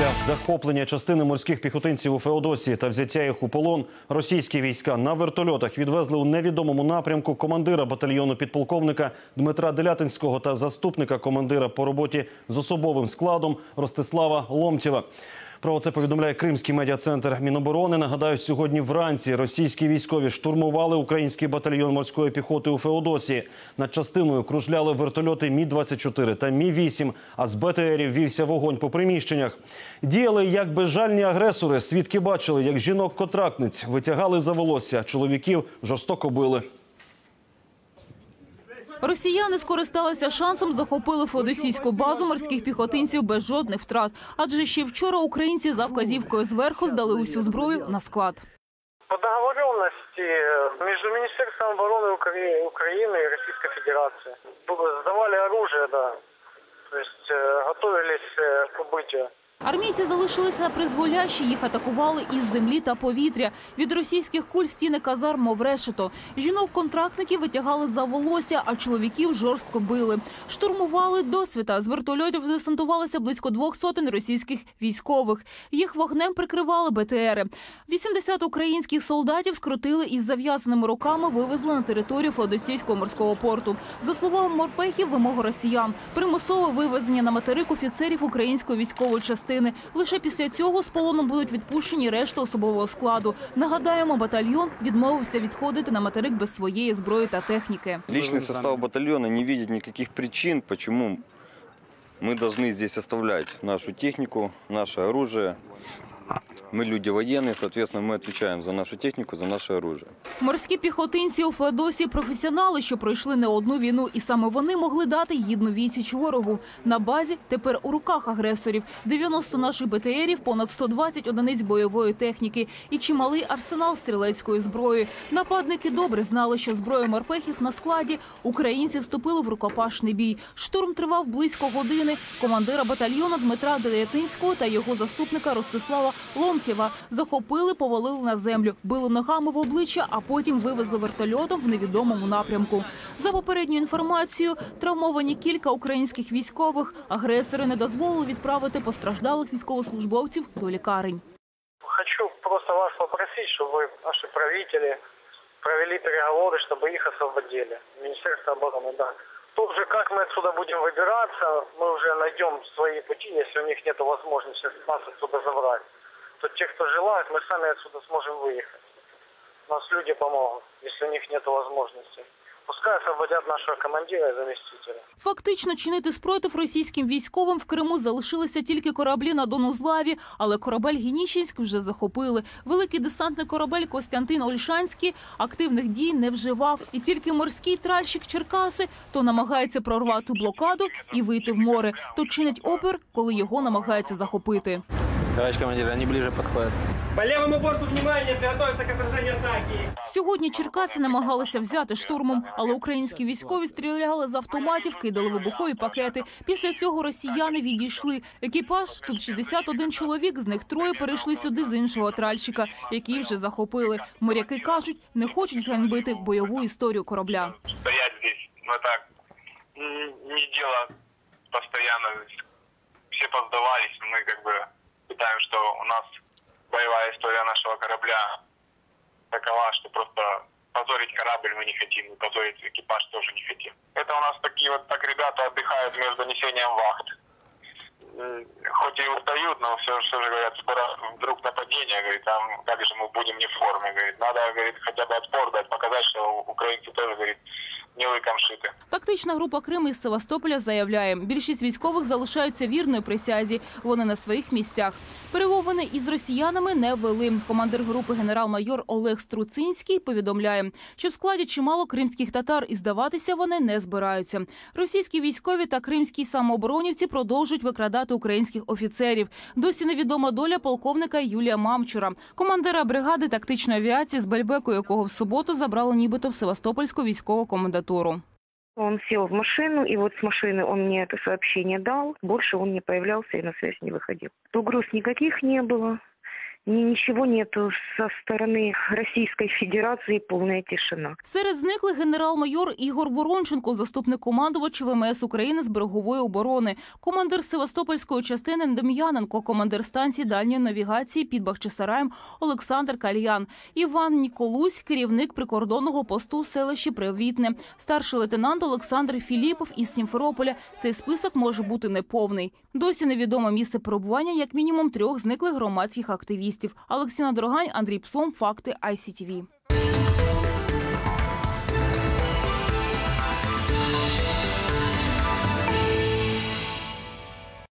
Після захоплення частини морських піхотинців у Феодосії та взяття їх у полон російські війська на вертольотах відвезли у невідомому напрямку командира батальйону підполковника Дмитра Делятинського та заступника командира по роботі з особовим складом Ростислава Ломтєва. Про це повідомляє Кримський медіа-центр Міноборони. Нагадаю, сьогодні вранці російські військові штурмували український батальйон морської піхоти у Феодосії. Над частиною кружляли вертольоти Мі-24 та Мі-8, а з БТРів вівся вогонь по приміщеннях. Діяли як безжальні агресори. Свідки бачили, як жінок-контрактниць витягали за волосся, чоловіків жорстоко били. Росіяни скористалися шансом, захопили феодосійську базу морських піхотинців без жодних втрат. Адже ще вчора українці за вказівкою зверху здали усю зброю на склад. По договоренности между Министерством обороны Укра- Украины и Российской Федерации Б- сдавали оружие, да. То есть э, готовились э, к убытию. Армійці залишилися призволящі, їх атакували із землі та повітря. Від російських куль стіни казарм мов решето. Жінок-контрактників витягали за волосся, а чоловіків жорстко били. Штурмували досвіта. З вертольотів десантувалися близько двох сотень російських військових. Їх вогнем прикривали БТРи. 80 українських солдатів скрутили із зав'язаними руками, вивезли на територію Феодосійського морського порту. За словами морпехів, вимога росіян примусове вивезення на материк офіцерів української військової частини Лише після цього з полону будуть відпущені решта особового складу. Нагадаємо, батальйон відмовився відходити на материк без своєї зброї та техніки. Личный состав батальона не видит никаких причин, почему мы должны здесь оставлять нашу технику, наше оружие. Мы люди военные, соответственно, мы отвечаем за нашу технику, за наше оружие. Морські піхотинці у Феодосії – професіонали, що пройшли не одну війну, і саме вони могли дати гідну відсіч ворогу. На базі тепер у руках агресорів 90 наших БТРів, понад 120 одиниць бойової техніки і чималий арсенал стрілецької зброї. Нападники добре знали, що зброя морпехів на складі. Українці вступили в рукопашний бій. Штурм тривав близько години. Командира батальйону Дмитра Делятинського та його заступника Ростислава Ломтєва захопили, повалили на землю, били ногами в обличчя, а потім вивезли вертольотом в невідомому напрямку. За попередньою інформацією, травмовані кілька українських військових. Агресори не дозволили відправити постраждалих військовослужбовців до лікарень. Хочу просто вас попросить, чтобы вы, наши правители, провели переговоры, чтобы их освободили. Министерство обороны, да. Тут же, как мы отсюда будем выбираться, мы уже найдем свои пути, если у них нет возможности нас отсюда забрать. То те, кто желает, мы сами отсюда сможем выехать. Нас люди помогут, если у них нет возможности. Пускай освободят нашего командира и заместителя. Фактично чинити спротив російським військовим в Криму залишилися тільки кораблі на Донузлаві, але корабель Генічинськ вже захопили. Великий десантний корабель Костянтин Ольшанський активних дій не вживав. І тільки морський тральщик Черкаси то намагається прорвати блокаду і вийти в море, то чинить опір, коли його намагаються захопити. Товарищ командир, они ближе подходят. По левому борту внимание, приготовиться к отражению атаки. Сьогодні Черкаси намагалися взяти штурмом, але українські військові стріляли з автоматів, кидали вибухові пакети. Після цього росіяни відійшли. Екіпаж тут 61 чоловік, з них троє перейшли сюди з іншого тральщика, який вже захопили. Моряки кажуть, не хочуть зганьбити бойову історію корабля. стоять. Но это м, не дело постоянно. Все поздавались, мы как бы считаем, что у нас боевая история нашего корабля такова, что просто позорить корабль мы не хотим, и позорить экипаж тоже не хотим. Это у нас такие вот так ребята отдыхают между несением вахт. Хоть и устают, но все, все же говорят, скоро вдруг нападение, говорит, там как же мы будем не в форме, говорит, надо, говорит, хотя бы отпор дать, показать, что украинцы тоже, говорит, не лыком шиты. Тактична група Крим із Севастополя заявляє, більшість військових залишаються вірною присязі. Вони на своїх місцях. Перемовини із росіянами не вели. Командир групи генерал-майор Олег Струцинський повідомляє, що в складі чимало кримських татар і здаватися вони не збираються. Російські військові та кримські самооборонівці продовжують викрадати українських офіцерів. Досі невідома доля полковника Юлія Мамчура, командира бригади тактичної авіації з Бельбеку, якого в суботу забрали нібито в Севастопольську військову комендатуру. Он сел в машину, и вот с машины он мне это сообщение дал. Больше он не появлялся и на связь не выходил. Угроз никаких не было. ни- ничего нету со стороны Российской Федерации, полная тишина. Серед зниклих генерал-майор Ігор Воронченко, заступник командувача ВМС України з берегової оборони, командир Севастопольської частини Дем'яненко, командир станції дальньої навігації під Бахчисараєм Олександр Кальян, Іван Ніколусь, керівник прикордонного посту в селищі Привітне, старший лейтенант Олександр Філіпов із Сімферополя. Цей список може бути неповний. Досі невідоме місце перебування як мінімум трьох зниклих громадських активістів. Олексіна Дорогань, Андрій Псом, Факти ICTV.